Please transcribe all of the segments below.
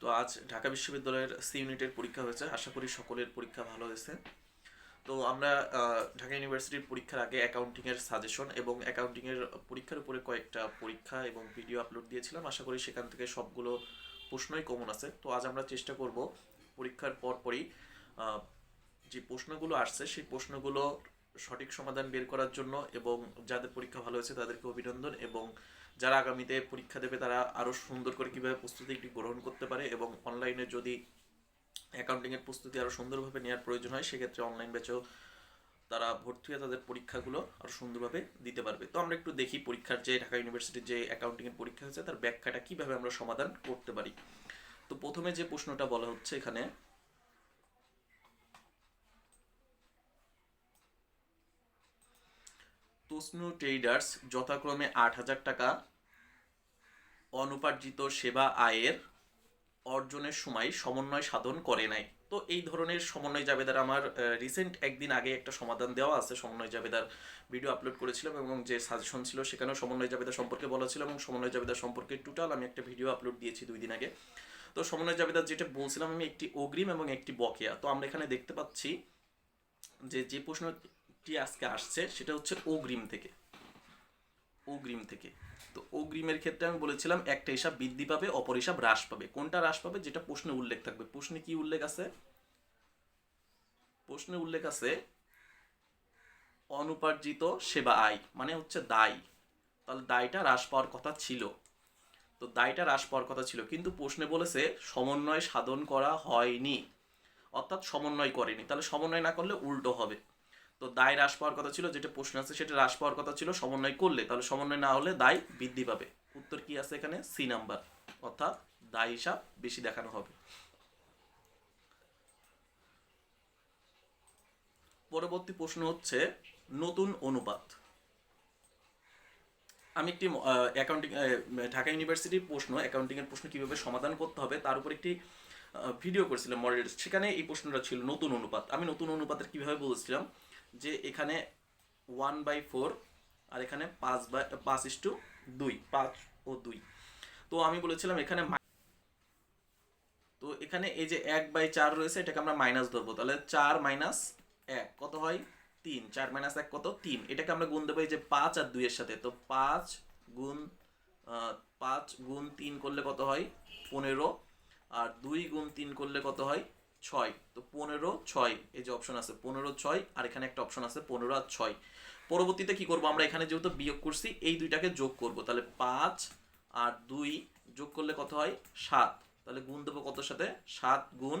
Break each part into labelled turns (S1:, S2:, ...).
S1: তো আজ ঢাকা বিশ্ববিদ্যালয়ের সি ইউনিটের পরীক্ষা হয়েছে। আশা করি সকলের পরীক্ষা ভালো হয়েছে। তো আমরা ঢাকা ইউনিভার্সিটির পরীক্ষার আগে অ্যাকাউন্টিংয়ের সাজেশন এবং অ্যাকাউন্টিংয়ের পরীক্ষার উপরে কয়েকটা পরীক্ষা এবং ভিডিও আপলোড দিয়েছিলাম। আশা করি সেখান থেকে সবগুলো প্রশ্নই কমন আছে। তো আজ আমরা চেষ্টা করব পরীক্ষার পরপরই যে প্রশ্নগুলো আসছে, সেই প্রশ্নগুলো সঠিক সমাধান বের করার জন্য এবং যাদের পরীক্ষা ভালো হয়েছে তাদেরকে অভিনন্দন এবং যারা আগামীতে পরীক্ষা দেবে তারা আরও সুন্দর করে কীভাবে প্রস্তুতি গ্রহণ করতে পারে এবং অনলাইনে যদি অ্যাকাউন্টিংয়ের প্রস্তুতি আরও সুন্দরভাবে নেওয়ার প্রয়োজন হয়, সেক্ষেত্রে অনলাইন ব্যাচেও তারা ভর্তি হয়ে তাদের পরীক্ষাগুলো আরও সুন্দরভাবে দিতে পারবে। তো আমরা একটু দেখি পরীক্ষার যে ঢাকা ইউনিভার্সিটির যে অ্যাকাউন্টিংয়ের পরীক্ষা হয়েছে, তার ব্যাখ্যাটা কীভাবে আমরা সমাধান করতে পারি। তো প্রথমে যে প্রশ্নটা বলা হচ্ছে এখানে তসনু ট্রেডার্স যথাক্রমে আট হাজার টাকা অনুপার্জিত সেবা আয়ের অর্জনের সময় সমন্বয় সাধন করে নাই। তো এই ধরনের সমন্বয় জাবেদার আমার রিসেন্ট একদিন আগে একটা সমাধান দেওয়া আছে সমন্বয় জাবেদার ভিডিও আপলোড করেছিলাম এবং যে সাজেশন ছিল সেখানেও সমন্বয় জাবেদা সম্পর্কে বলা ছিল এবং সমন্বয় জাবেদা সম্পর্কে টোটাল আমি একটা ভিডিও আপলোড দিয়েছি দুই দিন আগে। তো সমন্বয় জাবেদার যেটা বলছিলাম আমি একটি অগ্রিম এবং একটি বকেয়া। তো আমরা এখানে দেখতে পাচ্ছি যে যে প্রশ্নটি আজকে আসছে, সেটা হচ্ছে অগ্রিম থেকে। অগ্রিম থেকে। তো অগ্রিমের ক্ষেত্রে আমি বলেছিলাম, একটা হিসাব বৃদ্ধি পাবে, অপর হিসাব হ্রাস পাবে। কোনটা হ্রাস পাবে? যেটা প্রশ্নে উল্লেখ থাকবে। প্রশ্নে কি উল্লেখ আছে? প্রশ্নে উল্লেখ আছে, অনুপার্জিত সেবা আয় মানে হচ্ছে দায়। তাহলে দায়টা হ্রাস পাওয়ার কথা ছিল। তো দায়টা হ্রাস পাওয়ার কথা ছিল, কিন্তু প্রশ্নে বলেছে সমন্বয় সাধন করা হয়নি। অর্থাৎ সমন্বয় করেনি। তাহলে সমন্বয় না করলে উল্টো হবে। তো দায় হ্রাস পাওয়ার কথা ছিল, যেটা প্রশ্ন আছে সেটা হ্রাস পাওয়ার কথা ছিল, সমন্বয় করলে। তাহলে সমন্বয় না হলে দায় বৃদ্ধি পাবে। উত্তর কি আছে এখানে? C number. অর্থাৎ দায় হিসাব বেশি দেখানো হবে। পরবর্তী প্রশ্ন হচ্ছে, নতুন অনুপাত। আমি একটি অ্যাকাউন্টিং ঢাকা ইউনিভার্সিটির প্রশ্ন অ্যাকাউন্টিং এর প্রশ্ন কীভাবে সমাধান করতে হবে তার উপর একটি ভিডিও করেছিলাম মডেল সেখানে এই প্রশ্নটা ছিল, নতুন অনুপাত। আমি নতুন অনুপাতের কীভাবে বলছিলাম যে এখানে ওয়ান বাই ফোর আর এখানে পাঁচ বাই পাঁচ ইস টু দুই, পাঁচ ও দুই। তো আমি বলেছিলাম এখানে তো এখানে এই যে এক বাই চার রয়েছে, এটাকে আমরা মাইনাস ধরবো। তাহলে চার মাইনাস এক, কত হয়? তিন। চার মাইনাস এক কত? তিন। এটাকে আমরা গুণ দেবো এই যে পাঁচ আর দুইয়ের সাথে। তো পাঁচ গুণ পাঁচ গুণ তিন করলে কত হয়? পনেরো। আর দুই গুণ তিন করলে কত হয়? ছয়। তো পনেরো, ছয়। এই যে অপশন আছে, পনেরো, ছয়, আর এখানে একটা অপশন আছে, পনেরো আর ছয়। পরবর্তীতে কি করব আমরা? এখানে যেহেতু বিয়োগ করছি, এই দুইটাকে যোগ করব। তাহলে পাঁচ আর দুই যোগ করলে কত হয়? সাত। তাহলে গুণ দেবো কত সাথে? সাত গুণ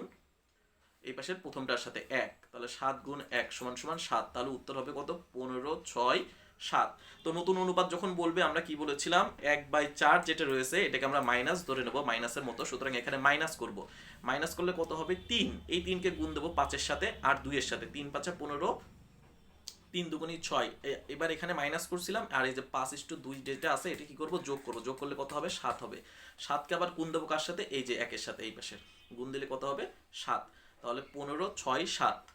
S1: এই পাশের প্রথমটার সাথে এক। তাহলে সাত গুণ এক সমান সমান সাত। তাহলে উত্তর হবে কত? পনেরো, ছয় সাত। তো নতুন অনুপাত যখন বলবে, আমরা কি বলেছিলাম? এক বাই চার যেটা রয়েছে, এটাকে আমরা মাইনাস ধরে নেব মাইনাসের মতো। সুতরাং এখানে মাইনাস করব। মাইনাস করলে কত হবে? তিন। এই তিনকে গুণ দেবো পাঁচের সাথে আর দুইয়ের সাথে। তিন পাঁচে পনেরো, তিন দুগুণি ছয়। এবার এখানে মাইনাস করছিলাম, আর এই যে পাঁচ ইস্টু দুই যেটা আছে, এটা কি করব? যোগ করব। যোগ করলে কত হবে? সাত হবে। সাতকে আবার গুণ দেবো কার সাথে? এই যে একের সাথে, এই পাশের। গুণ দিলে কত হবে? সাত। তাহলে পনেরো, ছয়, সাত।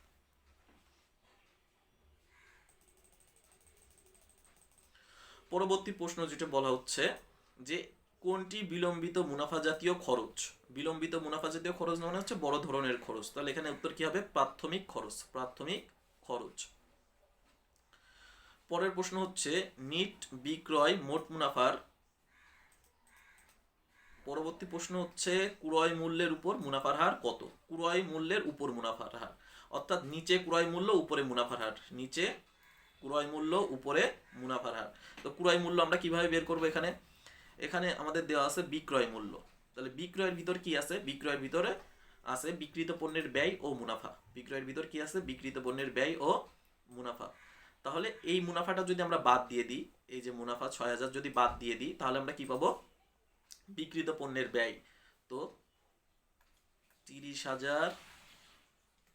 S1: পরবর্তী প্রশ্ন যেটা বলা হচ্ছে যে কোনটি বিলম্বিত মুনাফা জাতীয় খরচ? বিলম্বিত মুনাফা জাতীয় খরচ মানে হচ্ছে বড় ধরনের খরচ। তাহলে এখানে উত্তর কি হবে? প্রাথমিক খরচ প্রাথমিক খরচ। পরের প্রশ্ন হচ্ছে, নিট বিক্রয় মোট মুনাফার পরবর্তী প্রশ্ন হচ্ছে, ক্রয় মূল্যের উপর মুনাফার হার কত? ক্রয় মূল্যের উপর মুনাফার হার। অর্থাৎ নিচে ক্রয় মূল্য, উপরে মুনাফার হার। নিচে ক্রয় মূল্য উপরে মুনাফার হার। তো ক্রয় মূল্য আমরা কীভাবে বের করব এখানে? এখানে আমাদের দেওয়া আছে বিক্রয় মূল্য। তাহলে বিক্রয়ের ভিতর কি আছে? বিক্রয়ের ভিতরে আছে বিক্রিত পণ্যের ব্যয় ও মুনাফা। বিক্রয়ের ভিতর কি আছে? বিক্রিত পণ্যের ব্যয় ও মুনাফা। তাহলে এই মুনাফাটা যদি আমরা বাদ দিয়ে দিই, এই যে মুনাফা ছয় হাজার যদি বাদ দিয়ে দিই, তাহলে আমরা কি পাবো? বিক্রিত পণ্যের ব্যয়। তো তিরিশ হাজার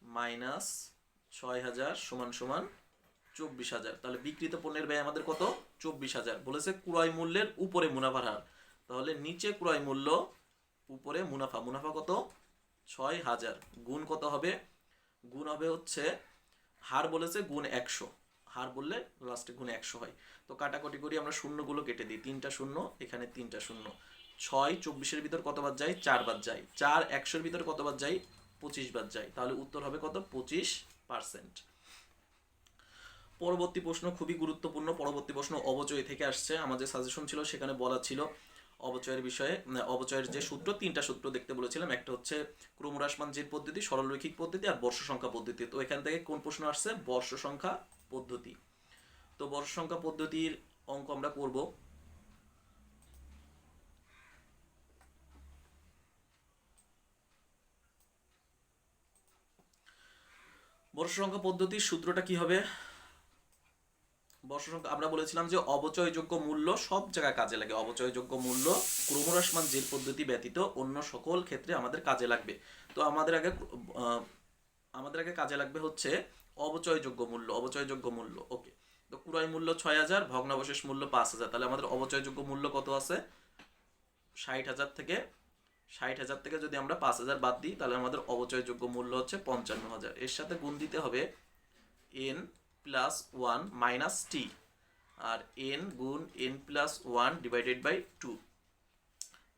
S1: মাইনাস ছয় হাজার সমান সমান চব্বিশ হাজার। তাহলে বিক্রিত পণ্যের ব্যয় আমাদের কত? চব্বিশ হাজার। বলেছে ক্রয় মূল্যের উপরে মুনাফার হার। তাহলে নিচে ক্রয় মূল্য উপরে মুনাফা। মুনাফা কত? ছয় হাজার। গুণ কত হবে? গুণ হবে হচ্ছে, হার বলেছে গুণ একশো। হার বললে লাস্টে গুণ একশো হয়। তো কাটাকুটি করি, আমরা শূন্যগুলো কেটে দিই। তিনটা শূন্য, এখানে তিনটা শূন্য। ছয় চব্বিশের ভিতর কত বাদ যায়? চার বাদ যায়। চার একশোর ভিতর কত বাদ যায়? পঁচিশ বাদ যায়। তাহলে উত্তর হবে কত? পঁচিশ পার্সেন্ট পরবর্তী প্রশ্ন খুবই গুরুত্বপূর্ণ, পরবর্তী প্রশ্ন অবচয় থেকে আসছে। আমাদের সাজেশন ছিল সেখানে বলা ছিল অবচয়ের বিষয়ে। অবচয়ের যে সূত্র, তিনটা সূত্র দেখতে বলেছিলাম। একটা হচ্ছে ক্রমহ্রাসমান জের পদ্ধতি, সরলরৈখিক পদ্ধতি আর বর্ষ সংখ্যা পদ্ধতি। তো এখান থেকে কোন প্রশ্ন আসছে? বর্ষ সংখ্যা পদ্ধতি। তো বর্ষ সংখ্যা পদ্ধতির অঙ্ক আমরা করব। বর্ষ সংখ্যা পদ্ধতির সূত্রটা কি হবে? বর্ষ সংখ্যা, আমরা বলেছিলাম যে অবচয়যোগ্য মূল্য সব জায়গায় কাজে লাগে। অবচয়যোগ্য মূল্য ক্রমহ্রাসমান জের পদ্ধতি ব্যতীত অন্য সকল ক্ষেত্রে আমাদের কাজে লাগবে। তো আমাদের আগে আমাদের আগে কাজে লাগবে হচ্ছে অবচয়যোগ্য মূল্য অবচয়যোগ্য মূল্য। ওকে তো ক্রয় মূল্য ছয় হাজার, ভগ্নাবশেষ মূল্য পাঁচ হাজার। তাহলে আমাদের অবচয়যোগ্য মূল্য কত আছে? ষাট হাজার থেকে, ষাট হাজার থেকে যদি আমরা পাঁচ হাজার বাদ দিই, তাহলে আমাদের অবচয়যোগ্য মূল্য হচ্ছে পঞ্চান্ন হাজার। এর সাথে গুণ দিতে হবে N plus one minus T আর এন গুণ N plus one divided by two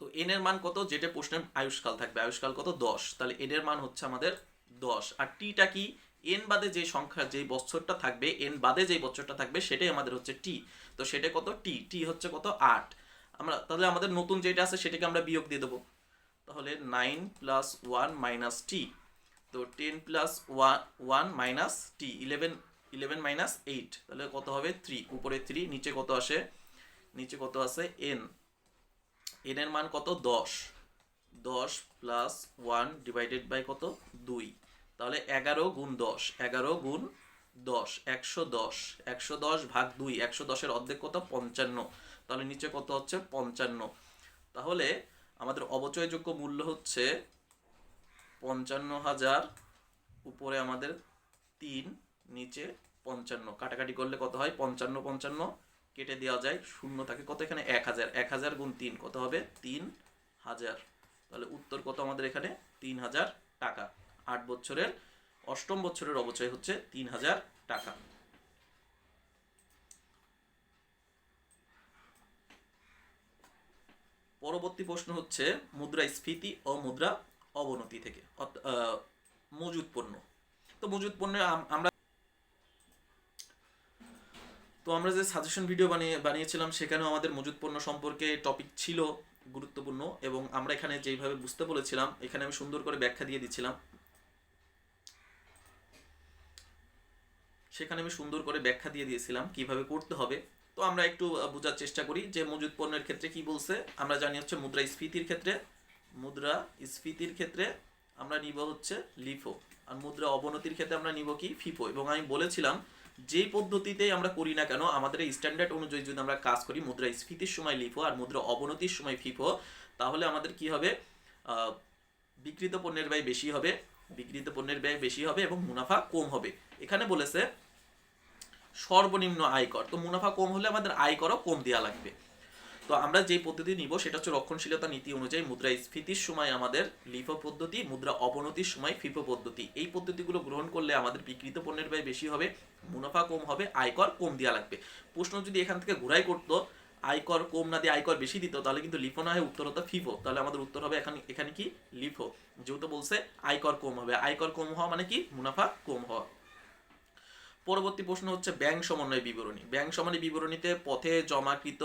S1: তো এন এর মান কত? যেটা প্রশ্নের আয়ুষ্কাল থাকবে, আয়ুষ্কাল কত? দশ। তাহলে এন এর মান হচ্ছে আমাদের দশ। আর টিটা কি? এন বাদে যে সংখ্যা, যে বছরটা থাকবে এন বাদে যে বছরটা থাকবে, সেটাই আমাদের হচ্ছে টি তো সেটা কত? টি টি হচ্ছে কত? আট। আমরা, তাহলে আমাদের নতুন যেটা আছে, সেটাকে আমরা বিয়োগ দিয়ে দেবো। তাহলে nine plus one minus T তো ten plus one one minus T eleven eleven minus eight তাহলে কত হবে থ্রি উপরে থ্রি নিচে কত আসে? নিচে কত আছে এন এন এর মান কত? দশ। দশ প্লাস ওয়ান ডিভাইডেড বাই কত? দুই। তাহলে এগারো গুণ দশ। এগারো গুণ দশ, একশো দশ। একশো দশ ভাগ দুই, একশো দশের অর্ধেক কত? পঞ্চান্ন। তাহলে নিচে কত হচ্ছে? পঞ্চান্ন। তাহলে আমাদের অবচয়যোগ্য মূল্য হচ্ছে পঞ্চান্ন হাজার, উপরে আমাদের তিন। নিচে পঞ্চান্ন। কাটাকাটি করলে কত হয়? পঞ্চান্ন পঞ্চান্ন। কেটে দেওয়া যায়, শূন্য থাকে। কত এখানে? এক হাজার। এক হাজার গুণ তিন, কত হবে? তিন হাজার। তাহলে উত্তর কত আমাদের এখানে? তিন হাজার টাকা। আট বছরের, অষ্টম বছরের অবচয় হচ্ছে তিন হাজার টাকা। পরবর্তী প্রশ্ন হচ্ছে, মুদ্রাস্ফীতি ও মুদ্রা অবনতি থেকে মজুদ পণ্য। তো মজুদ পণ্যে আম- আমরা তো আমরা যে সাজেশন ভিডিও বানিয়ে, বানিয়েছিলাম, সেখানেও আমাদের মজুদ পণ্য সম্পর্কে টপিক ছিল গুরুত্বপূর্ণ এবং আমরা এখানে যেইভাবে বুঝতে বলেছিলাম, এখানে আমি সুন্দর করে ব্যাখ্যা দিয়ে দিচ্ছিলাম। সেখানে আমি সুন্দর করে ব্যাখ্যা দিয়ে দিয়েছিলাম কীভাবে করতে হবে। তো আমরা একটু বোঝার চেষ্টা করি যে মজুদ পণ্যের ক্ষেত্রে কি বলছে। আমরা জানি হচ্ছে মুদ্রা স্ফীতির ক্ষেত্রে, মুদ্রা স্ফীতির ক্ষেত্রে আমরা নিব হচ্ছে লিফো। আর মুদ্রা অবনতির ক্ষেত্রে আমরা নিব কি ফিফো। এবং আমি বলেছিলাম যেই পদ্ধতিতে আমরা করি না কেন, আমাদের এই স্ট্যান্ডার্ড অনুযায়ী যদি আমরা কাজ করি, মুদ্রা স্ফীতির সময় লিফো আর মুদ্রা অবনতির সময় ফিফো, তাহলে আমাদের কি হবে? বিকৃত পণ্যের ব্যয় বেশি হবে বিকৃত পণ্যের ব্যয় বেশি হবে এবং মুনাফা কম হবে। এখানে বলেছে সর্বনিম্ন আয়কর। তো মুনাফা কম হলে আমাদের আয়করও কম দেওয়া লাগবে। তো আমরা যে পদ্ধতি নিব, সেটা হচ্ছে রক্ষণশীলতা নীতি অনুযায়ী মুদ্রা স্ফীতির সময় আমাদের লিফো পদ্ধতি, মুদ্রা অবনতির সময় ফিফো পদ্ধতি। এই পদ্ধতিগুলো গ্রহণ করলে আমাদের বিকৃত পণ্যের ব্যয় বেশি হবে, মুনাফা কম হবে, আয়কর কম দেওয়া লাগবে। প্রশ্ন যদি এখান থেকে ঘুরাই করতো, আয়কর কম না দিয়ে আয়কর বেশি দিত, তাহলে কিন্তু লিফো না হয় উত্তর হতো ফিফো তাহলে আমাদের উত্তর হবে এখানে এখানে কি? লিফো। যেহেতু বলছে আয়কর কম হবে, আয়কর কম হওয়া মানে কি? মুনাফা কম হওয়া। পরবর্তী প্রশ্ন হচ্ছে ব্যাংক সমন্বয় বিবরণী। ব্যাংক সমন্বয় বিবরণীতে পথে জমাকৃত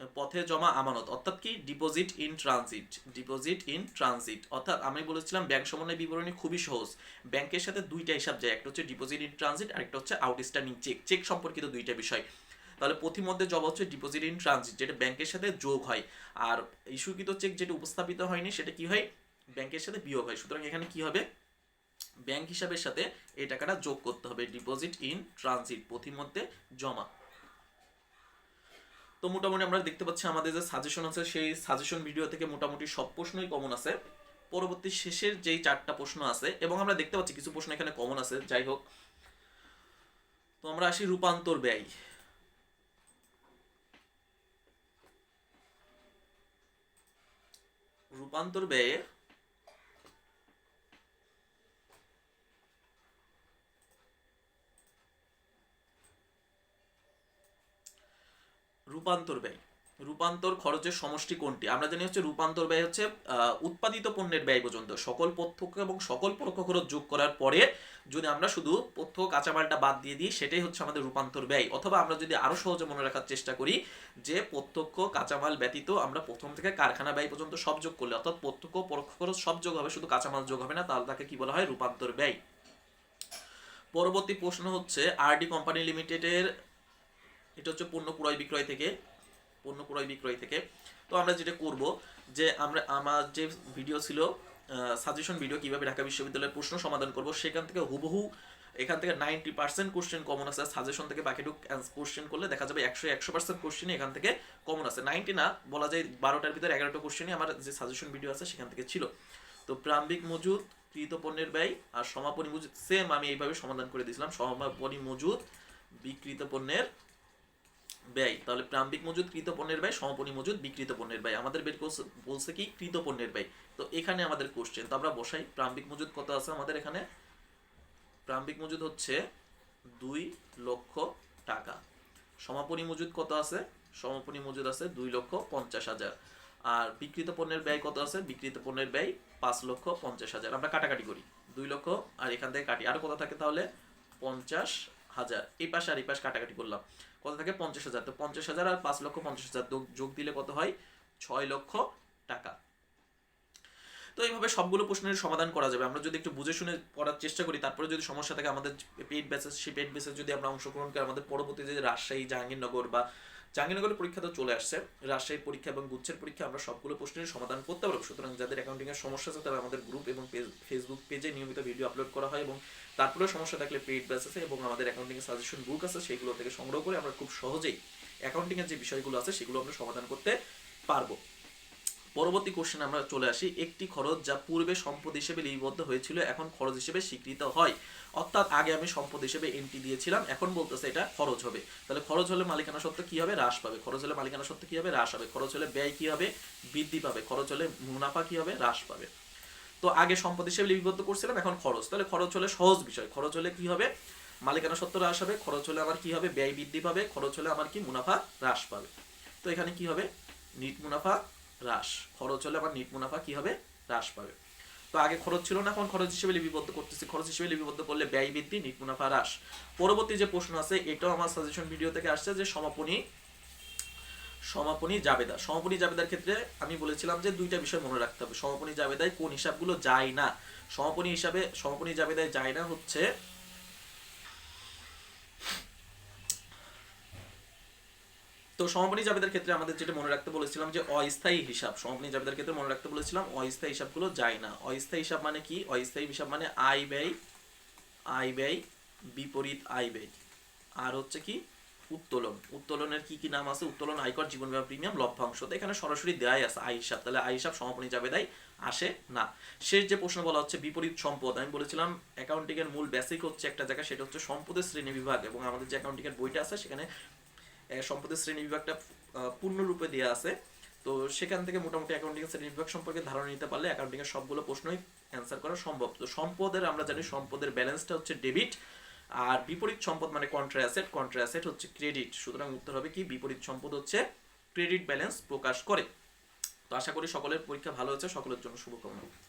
S1: পথে জমা আমানত, অর্থাৎ কি? Deposit in transit deposit in transit অর্থাৎ আমি বলেছিলাম ব্যাংক সমন্বয় বিবরণী খুবই সহজ। ব্যাংকের সাথে দুইটা হিসাব যায়, একটা হচ্ছে ডিপোজিট ইন ট্রানজিট আর একটা হচ্ছে আউটস্ট্যান্ডিং চেক চেক সম্পর্কিত দুইটা বিষয়। তাহলে প্রতিমধ্যে জব হচ্ছে ডিপোজিট ইন ট্রানজিট যেটা ব্যাংকের সাথে যোগ হয়। আর ইস্যুকৃত চেক যেটা উপস্থাপিত হয়নি, সেটা কি হয়? ব্যাংকের সাথে বিয়োগ হয়। সুতরাং এখানে কি হবে? ব্যাংক হিসাবের সাথে এই টাকাটা যোগ করতে হবে। ডিপোজিট ইন ট্রানজিট প্রতিমধ্যে জমা। তো মোটামুটি আমরা দেখতে পাচ্ছি আমাদের যে সাজেশন আছে, সেই সাজেশন ভিডিও থেকে মোটামুটি সব প্রশ্নই কমন আছে। পরবর্তী শেষের যেই চারটা প্রশ্ন আছে, এবং আমরা দেখতে পাচ্ছি কিছু প্রশ্ন এখানে কমন আছে, যাই হোক। তো আমরা আসি রূপান্তর ব্যয়। রূপান্তর ব্যয়ে রূপান্তর ব্যয়। রূপান্তর খরচের সমষ্টি কোনটি? আমরা জানি হচ্ছে রূপান্তর ব্যয় হচ্ছে উৎপাদিত পণ্যের ব্যয় পর্যন্ত। সকল প্রত্যক্ষ এবং সকল পরোক্ষ খরচ যোগ করার পরে যদি আমরা শুধু প্রত্যক্ষ কাঁচামালটা বাদ দিয়ে দিই, সেটাই হচ্ছে আমাদের রূপান্তর ব্যয়। অথবা আমরা যদি আরও সহজে মনে রাখার চেষ্টা করি যে প্রত্যক্ষ কাঁচামাল ব্যতীত আমরা প্রথম থেকে কারখানা ব্যয় পর্যন্ত সব যোগ করলে, অর্থাৎ প্রত্যক্ষ পরোক্ষ খরচ সব যোগ হবে, শুধু কাঁচামাল যোগ হবে না, তাহলে তাকে কি বলা হয়? রূপান্তর ব্যয়। পরবর্তী প্রশ্ন হচ্ছে, আরডি কোম্পানি লিমিটেডের এটা হচ্ছে পণ্য ক্রয় বিক্রয় থেকে, পণ্য ক্রয় বিক্রয় থেকে। তো আমরা যেটা করব যে আমরা, আমার যে ভিডিও ছিল সাজেশন ভিডিও কীভাবে ঢাকা বিশ্ববিদ্যালয়ের প্রশ্ন সমাধান করব, সেখান থেকে হুবহু এখান থেকে নাইনটি পার্সেন্ট কোশ্চেন কমন আছে। সাজেশন থেকে বাকিটুক কোশ্চেন করলে দেখা যাবে একশো একশো পার্সেন্ট কোশ্চেন এখান থেকে কমন আছে। নাইনটি না, বলা যায় বারোটার ভিতরে এগারোটা কোশ্চেনই আমার যে সাজেশন ভিডিও আছে সেখান থেকে ছিল। তো প্রাম্বিক মজুদ, কৃত পণ্যের ব্যয় আর সমাপনী মজুদ সেম আমি এইভাবে সমাধান করে দিয়েছিলাম। সমাপনী মজুদ বিকৃত পণ্যের ব্যয়। তাহলে প্রাম্বিক মজুদ কৃত পণ্যের ব্যয় সমাপনী মজুদ বিকৃত পণ্যের ব্যয়। আমাদের বের বলছে কি, কৃত পণ্যের ব্যয়। তো এখানে আমাদের কোশ্চেন তো আমরা বসাই প্রাম্বিক মজুদ কত আছে আমাদের এখানে? প্রাম্বিক মজুদ হচ্ছে দুই লক্ষ টাকা। সমাপনী মজুদ কত আছে? সমাপনী মজুদ আছে দুই লক্ষ পঞ্চাশ হাজার। আর বিকৃত পণ্যের ব্যয় কত আছে? বিকৃত পণ্যের ব্যয় পাঁচ লক্ষ পঞ্চাশ হাজার। আমরা কাটাকাটি করি। দুই লক্ষ আর এখান থেকে কাটি। আর কত থাকে তাহলে? পঞ্চাশ হাজার। এই পাশে আর এই পাশে কাটাকাটি করলাম। কত থাকে? পঞ্চাশ হাজার। তো পঞ্চাশ হাজার আর পাঁচ লক্ষ পঞ্চাশ হাজার যোগ- দিলে কত হয়? ছয় লক্ষ টাকা। তো এইভাবে সবগুলো প্রশ্নের সমাধান করা যাবে। আমরা যদি একটু বুঝে শুনে পড়ার চেষ্টা করি, তারপরে যদি সমস্যা থাকে, আমাদের পেট ব্যাচেস সেই পেট ব্যাচেস যদি আমরা অংশগ্রহণ করি আমাদের পরবর্তীতে রাজশাহী, জাহাঙ্গীরনগর বা জাহাঙ্গীরনগরের পরীক্ষা তো চলে আসছে। রাজশাহীর পরীক্ষা এবং গুচ্ছের পরীক্ষা আমরা সবগুলো প্রশ্নের সমাধান করতে পারব। সুতরাং যাদের অ্যাকাউন্টিং এর সমস্যা আছে, তারা আমাদের গ্রুপ এবং ফেসবুক পেজে নিয়মিত ভিডিও আপলোড করা হয় এবং তারপরেও সমস্যা থাকলে পেইড ব্যাচ আছে এবং আমাদের অ্যাকাউন্টিং এর সাজেশন বুক আছে, সেগুলো থেকে সংগ্রহ করে আমরা খুব সহজেই অ্যাকাউন্টিং এর যে বিষয়গুলো আছে, সেগুলো আমরা সমাধান করতে পারব। পরবর্তী কোশ্চেন আমরা চলে আসি। একটি খরচ যা পূর্বে সম্পদ হিসেবে লিপিবদ্ধ হয়েছিল, এখন খরচ হিসেবে স্বীকৃত হয়। অর্থাৎ আগে আমি সম্পদ হিসেবে এন্ট্রি দিয়েছিলাম, এখন বলতেছে এটা খরচ হবে। তাহলে খরচ হলে মালিকানা সত্ত্ব কি হবে? হ্রাস পাবে। খরচ হলে মালিকানা সত্ত্ব কি হবে? হ্রাস হবে খরচ হলে ব্যয় কি হবে? বৃদ্ধি পাবে। খরচ হলে মুনাফা কি হবে? হ্রাস পাবে। তো আগে সম্পদ হিসেবে লিপিবদ্ধ করছিলাম, এখন খরচ। তাহলে খরচ হলে সহজ বিষয়। খরচ হলে কি হবে? মালিকানা সত্ত্ব হ্রাস হবে। খরচ হলে আমার কি হবে? ব্যয় বৃদ্ধি পাবে। খরচ হলে আমার কি? মুনাফা হ্রাস পাবে। তো এখানে কি হবে? নিট মুনাফা হ্রাস। খরচ হলে আমার নিট মুনাফা কি হবে? হ্রাস পাবে। তো আগে খরচ ছিল না, এখন খরচ হিসেবে লিপিবদ্ধ করতেছি। খরচ হিসেবে লিপিবদ্ধ করলে ব্যয় বৃদ্ধি, নিট মুনাফা হ্রাস। পরবর্তী যে প্রশ্ন আছে, এটাও আমার সাজেশন ভিডিও থেকে আসছে যে সমাপনী সমাপনী জাবেদা। সমাপনী জাবেদার ক্ষেত্রে আমি বলেছিলাম যে দুইটা বিষয় মনে রাখতে হবে। সমাপনী জাবেদায় কোন হিসাবগুলো যায় না। সমাপনী হিসাবে, সমাপনী জাবেদায় যায় না হচ্ছে তো সমাপনী জাবেদার ক্ষেত্রে আমাদের যেটা মনে রাখতে বলেছিলাম যে অস্থায়ী হিসাব। সমাপনী জাবেদার ক্ষেত্রে মনে রাখতে বলেছিলাম অস্থায়ী হিসাবগুলো যায় না। অস্থায়ী হিসাব মানে কি? অস্থায়ী হিসাব মানে আয় ব্যয় আয় ব্যয়, বিপরীত আয় ব্যয়। আর হচ্ছে কি? উত্তোলন। উত্তোলনের কি কি নাম আছে? উত্তোলন, আয়কর জীবন বীমা প্রিমিয়াম, লভ্যাংশ। তো এখানে সরাসরি দেয়াই আছে আয় হিসাব। তাহলে আয় হিসাব সমাপনী জাবেদায় আসে না। শেষ যে প্রশ্ন বলা হচ্ছে বিপরীত সম্পদ, আমি বলেছিলাম অ্যাকাউন্টিং এর মূল বেসিক হচ্ছে একটা জায়গা, সেটা হচ্ছে সম্পদের শ্রেণি বিভাগ এবং আমাদের যে অ্যাকাউন্টিং এর বইটা আছে, সেখানে সম্পদের শ্রেণি বিভাগটা পূর্ণরূপে দেওয়া আছে। তো সেখান থেকে মোটামুটি অ্যাকাউন্টিং শ্রেণি বিভাগ সম্পর্কে ধারণা নিতে পারলে অ্যাকাউন্টিং এর সবগুলো প্রশ্নই অ্যান্সার করা সম্ভব। তো সম্পদের, আমরা জানি সম্পদের ব্যালেন্সটা হচ্ছে ডেবিট আর বিপরীত সম্পদ মানে কন্ট্রা অ্যাসেট কন্ট্রা অ্যাসেট হচ্ছে ক্রেডিট সুতরাং উত্তর হবে কি? বিপরীত সম্পদ হচ্ছে ক্রেডিট ব্যালেন্স প্রকাশ করে। তো আশা করি সকলের পরীক্ষা ভালো হচ্ছে সকলের জন্য শুভকামনা।